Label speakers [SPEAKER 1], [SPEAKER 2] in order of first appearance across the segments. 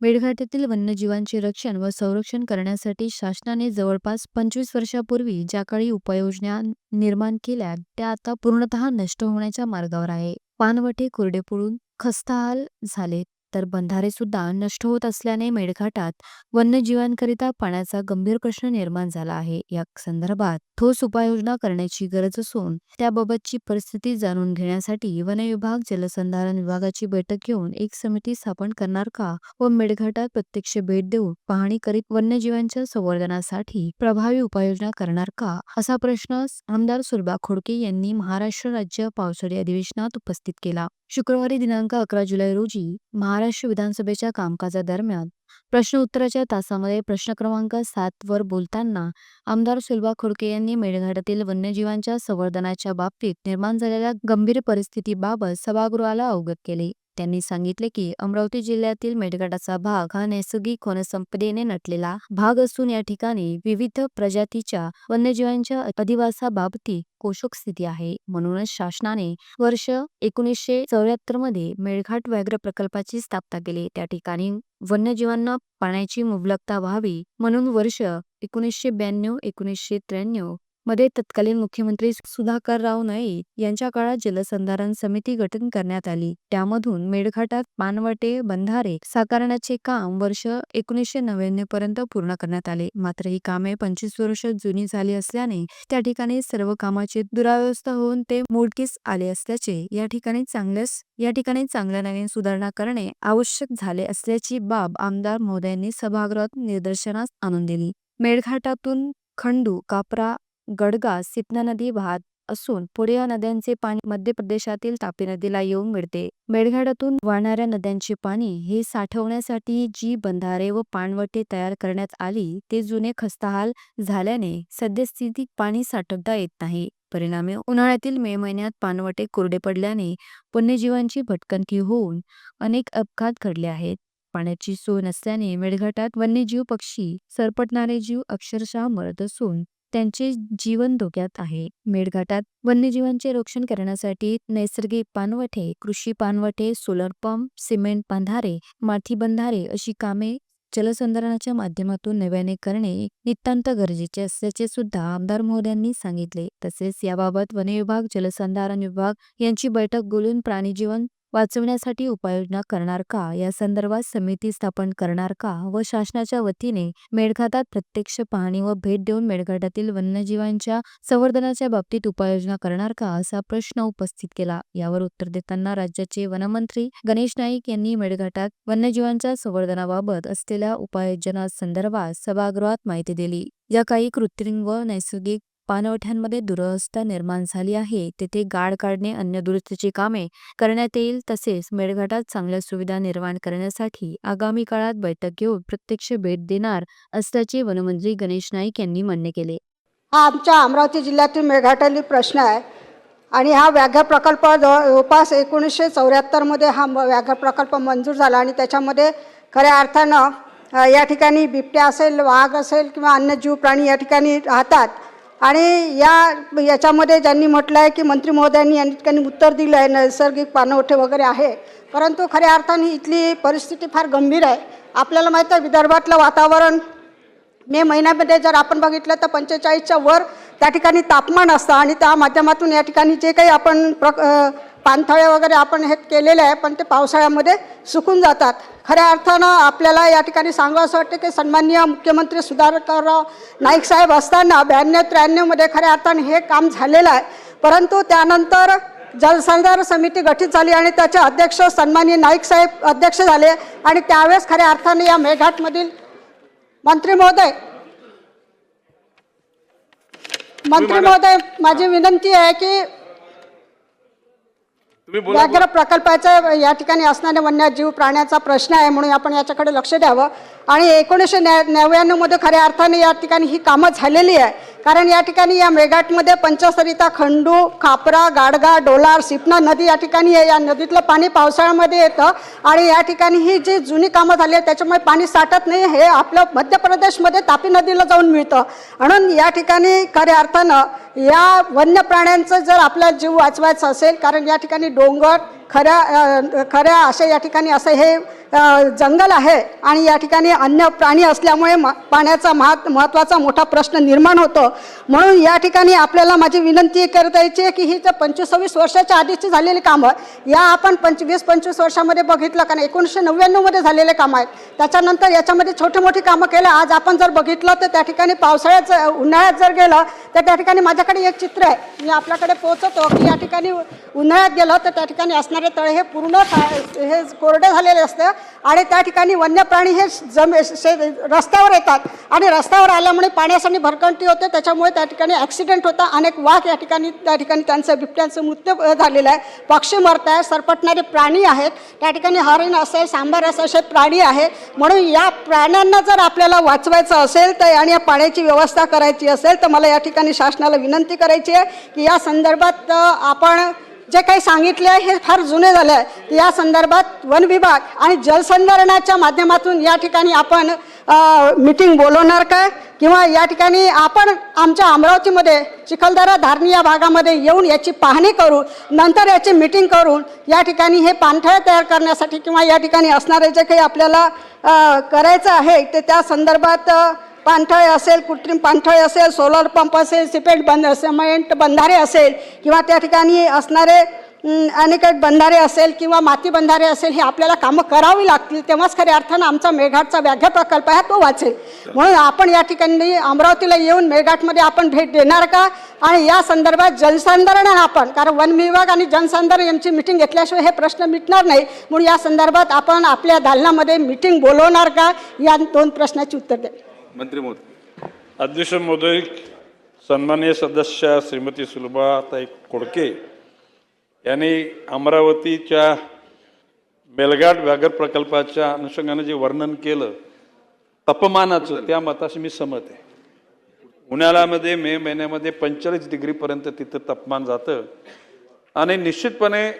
[SPEAKER 1] मेळघाटातील वन्यजीवांचे रक्षण व संरक्षण करण्यासाठी शासनाने जवळपास पंचवीस वर्षापूर्वी ज्या काळी उपाययोजना निर्माण केल्या त्या आता पूर्णतः नष्ट होण्याच्या मार्गावर आहे. पानवटे कोरडे पडून खस्ताहाल झाले. तर बंधारे सुद्धा नष्ट होत असल्याने मेळघाटात वन्यजीवांकरिता पाण्याचा गंभीर प्रश्न निर्माण झाला आहे. या संदर्भात ठोस उपाययोजना करण्याची गरज असून त्याबाबतची परिस्थिती जाणून घेण्यासाठी वन विभाग जलसंधारण विभागाची बैठक घेऊन एक समिती स्थापन करणार का व मेळघाटात प्रत्यक्ष भेट देऊन पाहणी करीत वन्यजीवांच्या संवर्धनासाठी प्रभावी उपाययोजना करणार का? असा प्रश्न आमदार सुलभा खोडके यांनी महाराष्ट्र राज्य पावसाळी अधिवेशनात उपस्थित केला. शुक्रवारी दिनांक अकरा जुलै रोजी महाराष्ट्र महाराष्ट्र विधानसभेच्या कामकाजादरम्यान प्रश्न उत्तराच्या तासामध्ये प्रश्न क्रमांक सात वर बोलताना आमदार सुलभा खोडके यांनी मेळघाटातील वन्यजीवांच्या संवर्धनाच्या बाबतीत निर्माण झालेल्या गंभीर परिस्थितीबाबत सभागृहाला अवगत केले. त्यांनी सांगितले की अमरावती जिल्ह्यातील मेळघाटाचा भाग हा नैसर्गिक वनसंपदेने नटलेला भाग असून या ठिकाणी विविध प्रजातीच्या वन्यजीवांच्या अधिवासाबाबतीत कोशक स्थिती आहे. म्हणूनच शासनाने वर्ष एकोणीसशे चौऱ्याहत्तरमध्ये मेळघाट व्याघ्र प्रकल्पाची स्थापना केली. त्या ठिकाणी वन्यजीवांना पाण्याची मुबलकता व्हावी म्हणून वर्ष एकोणीसशे ब्याण्णव एकोणीसशे त्र्याण्णव मध्ये तत्कालीन मुख्यमंत्री सुधाकरराव नाईक यांच्या काळात जलसंधारण समिती गठन करण्यात आली. त्यामधून मेळघाटात पानवटे बंधारे साकारण्याचे काम वर्ष एकोणीसशे नव्याण्णव पर्यंत पूर्ण करण्यात आले. मात्र ही कामे पंचवीस वर्ष जुनी झाली असल्याने त्या ठिकाणी सर्व कामाची दुरावस्था होऊन ते मोडकीस आले असल्याचे या ठिकाणी चांगल्यास या ठिकाणी चांगल्या नवीन सुधारणा करणे आवश्यक झाले असल्याची बाब आमदार महोदयांनी सभागृहात निदर्शनास आणून दिली. मेळघाटातून खंडू कापरा गडगा सितना नदी वाहत असून पुढे या नद्यांचे पाणी मध्य प्रदेशातील तापी नदीला येऊन मिळते. मेळघाटातून वाहणाऱ्या नद्यांचे पाणी हे साठवण्यासाठी जी बंधारे व पाणवटे तयार करण्यात आली ते जुने खस्ताहाल झाल्याने सद्यस्थितीत पाणी साठवता येत नाही. परिणामी उन्हाळ्यातील मे महिन्यात पाणवटे कोरडे पडल्याने वन्यजीवांची भटकंती होऊन अनेक अपघात घडले आहेत. पाण्याची सोय नसल्याने मेळघाटात वन्यजीव पक्षी सरपटणारे जीव अक्षरशः मरत असून त्यांचे जीवन धोक्यात आहे. मेळघाटात वन्यजीवांचे रक्षण करण्यासाठी नैसर्गिक पानवठे कृषी पानवटे सोलर पंप सिमेंट बंधारे माठी बंधारे अशी कामे जलसंधारणाच्या माध्यमातून नव्याने करणे नितांत गरजेचे असल्याचे सुद्धा आमदार महोदयांनी सांगितले. तसेच याबाबत वन विभाग जलसंधारण विभाग यांची बैठक बोलून प्राणीजीवन वाचवण्यासाठी उपाययोजना करणार का? या संदर्भात समिती स्थापन करणार का? व शासनाच्या वतीने मेळघाटात प्रत्यक्ष पाहणी व भेट देऊन मेळघाटातील वन्यजीवांच्या संवर्धनाच्या बाबतीत उपाययोजना करणार का? असा प्रश्न उपस्थित केला. यावर उत्तर देताना राज्याचे वनमंत्री गणेश नाईक यांनी मेळघाटात वन्यजीवांच्या संवर्धनाबाबत असलेल्या उपाययोजनासंदर्भात सभागृहात माहिती दिली. या काही कृत्रिम व नैसर्गिक पाणवठ्यांमध्ये दुरवस्था निर्माण झाली आहे. तेथे गाड काढणे अन्य दुरुस्तीची कामे करण्यात येईल. तसेच मेळघाटात चांगल्या सुविधा निर्माण करण्यासाठी आगामी काळात बैठक घेऊन प्रत्यक्ष भेट देणार असल्याचे वनमंत्री गणेश नाईक यांनी मान्य केले.
[SPEAKER 2] हा आमच्या अमरावती जिल्ह्यातील मेळघाटातील प्रश्न आहे आणि हा व्याघ्र प्रकल्प जवळपास एकोणीसशे चौऱ्याहत्तरमध्ये हा म- व्याघ्र प्रकल्प मंजूर झाला आणि त्याच्यामध्ये खऱ्या अर्थानं या ठिकाणी बिबट्या असेल वाघ असेल किंवा अन्य जीव प्राणी या ठिकाणी राहतात. आणि या याच्यामध्ये ज्यांनी म्हटलं आहे की मंत्री महोदयांनी या ठिकाणी उत्तर दिलं आहे नैसर्गिक पाणवठे वगैरे आहे. परंतु खऱ्या अर्थाने इथली परिस्थिती फार गंभीर आहे. आपल्याला माहीत आहे विदर्भातलं वातावरण मे महिन्यामध्ये जर आपण बघितलं तर पंचेचाळीसच्या वर त्या ठिकाणी तापमान असतं आणि त्या माध्यमातून या ठिकाणी जे काही आपण प्र पाणथळे वगैरे आपण हे केलेले आहे पण ते पावसाळ्यामध्ये सुकून जातात. खऱ्या अर्थानं आपल्याला या ठिकाणी सांगावं असं वाटतं की सन्माननीय मुख्यमंत्री सुधाकरराव नाईक साहेब असताना ब्याण्णव त्र्याण्णवमध्ये खऱ्या अर्थानं हे काम झालेलं आहे. परंतु त्यानंतर जलसंधारण समिती गठीत झाली आणि त्याचे अध्यक्ष सन्माननीय नाईक साहेब अध्यक्ष झाले आणि त्यावेळेस खऱ्या अर्थाने या मेळघाटमधील मंत्री महोदय मंत्री महोदय माझी विनंती आहे की व्याघ्र प्रकल्पाचा या ठिकाणी असणाऱ्या वन्यजीव प्राण्याचा प्रश्न आहे म्हणून आपण याच्याकडे लक्ष द्यावं. आणि एकोणीसशे नव्याण्णवमध्ये खऱ्या अर्थाने या ठिकाणी ही कामं झालेली आहे. कारण या ठिकाणी या मेघाटमध्ये पंचसरिता खंडू खापरा गाडगा डोलार सिपना नदी या ठिकाणी आहे. या नदीतलं पाणी पावसाळ्यामध्ये येतं आणि या ठिकाणी ही जी जुनी कामं झाली आहेत त्याच्यामुळे पाणी साठत नाही. हे आपलं मध्य प्रदेशमध्ये तापी नदीला जाऊन मिळतं. म्हणून या ठिकाणी खऱ्या अर्थानं या वन्य प्राण्यांचं जर आपला जीव वाचवायचा असेल कारण या ठिकाणी डोंगर खऱ्या खऱ्या असे या ठिकाणी असं हे जंगल आहे आणि या ठिकाणी अन्य प्राणी असल्यामुळे म पाण्याचा महत् महत्त्वाचा मोठा प्रश्न निर्माण होतो. म्हणून या ठिकाणी आपल्याला माझी विनंती करता यायची आहे की ही जर पंचवीस सव्वीस वर्षाच्या आधीची झालेली कामं या आपण पंचवीस पंचवीस वर्षामध्ये बघितलं कारण एकोणीसशे नव्याण्णवमध्ये झालेले कामं आहेत. त्याच्यानंतर याच्यामध्ये छोटी मोठी कामं केलं. आज आपण जर बघितलं तर त्या ठिकाणी पावसाळ्यात उन्हाळ्यात जर गेलं तर त्या ठिकाणी माझ्याकडे एक चित्र आहे. मी आपल्याकडे पोहोचतो की या ठिकाणी उन्हाळ्यात गेलं तर त्या ठिकाणी असणारे तळ हे पूर्ण हे कोरडे झालेले असतं. आणि त्या ठिकाणी वन्य प्राणी हे जमे शे- रस्त्यावर येतात. आणि रस्त्यावर आल्यामुळे पाण्यासाठी भरकंटी होते त्याच्यामुळे त्या ठिकाणी ॲक्सिडेंट होता. अनेक वाघ या ठिकाणी त्या ठिकाणी त्यांचं बिबट्यांचं मृत्यू झालेलं झालेला आहे. पक्षी मरत आहे सरपटणारे प्राणी आहेत. त्या ठिकाणी हरिण असेल सांबार असेल असे प्राणी आहे. म्हणून या प्राण्यांना जर आपल्याला वाचवायचं असेल तर आणि या पाण्याची व्यवस्था करायची असेल तर मला या ठिकाणी शासनाला विनंती करायची आहे की या संदर्भात आपण जे काही सांगितले आहे हे फार जुने झाले आहे. या संदर्भात वन विभाग आणि जलसंधारणाच्या माध्यमातून या ठिकाणी आपण मीटिंग बोलवणार काय? किंवा या ठिकाणी आपण आमच्या अमरावतीमध्ये चिखलदरा धारणी या भागामध्ये येऊन याची पाहणी करू नंतर याची मीटिंग करून या ठिकाणी हे पाणथळ तयार करण्यासाठी किंवा या ठिकाणी असणारे जे काही आपल्याला करायचं आहे ते त्या संदर्भात पाणथळे असेल कृत्रिम पाणथळे असेल सोलर पंप असेल सिपेंट बंद सिमेंट बंधारे असेल किंवा त्या ठिकाणी असणारे अनेक बंधारे असेल किंवा माती बंधारे असेल हे आपल्याला कामं करावी लागतील तेव्हाच खऱ्या अर्थानं आमचा मेळघाटचा व्याघ्र प्रकल्प आहे तो वाचेल. म्हणून आपण या ठिकाणी अमरावतीला येऊन मेळघाटमध्ये आपण भेट देणार का? आणि या संदर्भात जलसंधारण आपण कारण वन विभाग आणि जनसंधारण यांची मिटिंग घेतल्याशिवाय हे प्रश्न मिटणार नाही म्हणून या संदर्भात आपण आपल्या दालनामध्ये मिटिंग बोलवणार का? या दोन प्रश्नाची उत्तर द्या.
[SPEAKER 3] मंत्री महोदय
[SPEAKER 4] अध्यक्ष महोदय सन्मान्य सदस्य श्रीमती सुलभाताई खोडके यांनी अमरावतीच्या मेलघाट व्याघ्र प्रकल्पाच्या अनुषंगाने जे वर्णन केलं तापमानाचं त्या मताशी मी सहमत आहे. उन्हाळ्यामध्ये मे महिन्यामध्ये पंचेचाळीस डिग्रीपर्यंत तिथं तापमान जातं. आणि निश्चितपणे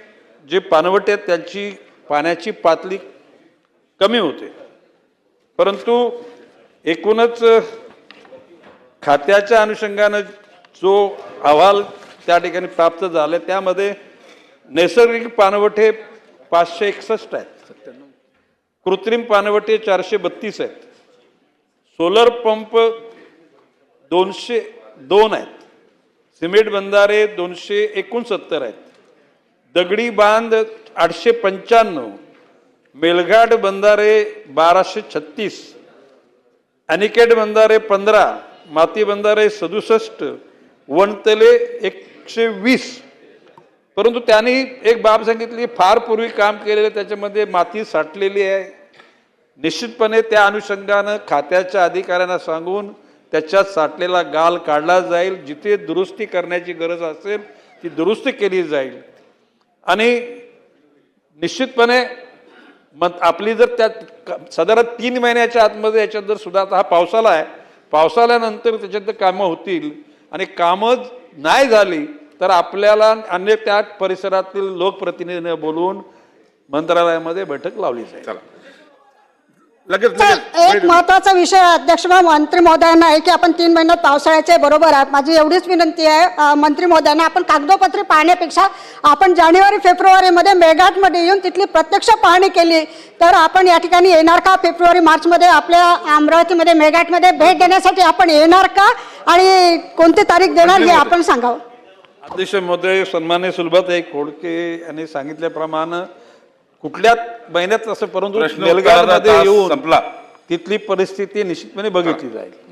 [SPEAKER 4] जे पानवटे आहेत त्यांची पाण्याची पातळी कमी होते. परंतु एकूणच खात्याच्या अनुषंगानं जो अहवाल त्या ठिकाणी प्राप्त झाला त्यामध्ये नैसर्गिक पाणवठे पाचशे एकसष्ट आहेत. कृत्रिम पानवटे चारशे बत्तीस आहेत. सोलर पंप दोनशे दोन आहेत. सिमेंट बंधारे दोनशे एकोणसत्तर आहेत. दगडी बांध आठशे पंच्याण्णव. मेलघाट बंधारे बाराशे छत्तीस. अनिकेट बंधारे पंधरा माती बंधारे सदुसष्ट वणतले एकशे वीस. परंतु त्यांनी एक बाब सांगितली फार पूर्वी काम केलेलं त्याच्यामध्ये माती साठलेली आहे. निश्चितपणे त्या अनुषंगानं खात्याच्या अधिकाऱ्यांना सांगून त्याच्यात साठलेला गाल काढला जाईल. जिथे दुरुस्ती करण्याची गरज असेल ती दुरुस्ती केली जाईल. आणि निश्चितपणे मग आपली जर त्यात साधारण तीन महिन्याच्या आतमध्ये याच्यात जर सुद्धा आता हा पावसाळा आहे पावसाळ्यानंतर त्याच्यात जर कामं होतील आणि कामं नाही झाली तर आपल्याला अन्य त्या परिसरातील लोकप्रतिनिधींना बोलून मंत्रालयामध्ये बैठक लावली जाईल.
[SPEAKER 3] चला. लगेच
[SPEAKER 2] एक महत्त्वाचा विषय अध्यक्ष मंत्री महोदयांना आहे की आपण तीन महिन्यात पावसाळ्याचे बरोबर आहात माझी एवढीच विनंती आहे मंत्री महोदयांना. आपण कागदोपत्री पाहण्यापेक्षा आपण जानेवारी फेब्रुवारीमध्ये मेळघाटमध्ये येऊन तिथली प्रत्यक्ष पाहणी केली तर आपण या ठिकाणी येणार का? फेब्रुवारी मार्चमध्ये आपल्या अमरावतीमध्ये मेळघाटमध्ये भेट देण्यासाठी आपण येणार का? आणि कोणती तारीख देणार हे आपण सांगावं.
[SPEAKER 4] अध्यक्ष महोदय सन्मान्य सुलभाताई खोडके यांनी सांगितल्याप्रमाणे कुठल्या महिन्यात असं परंतु
[SPEAKER 3] संपला.
[SPEAKER 4] तिथली परिस्थिती निश्चितपणे बघितली जाईल.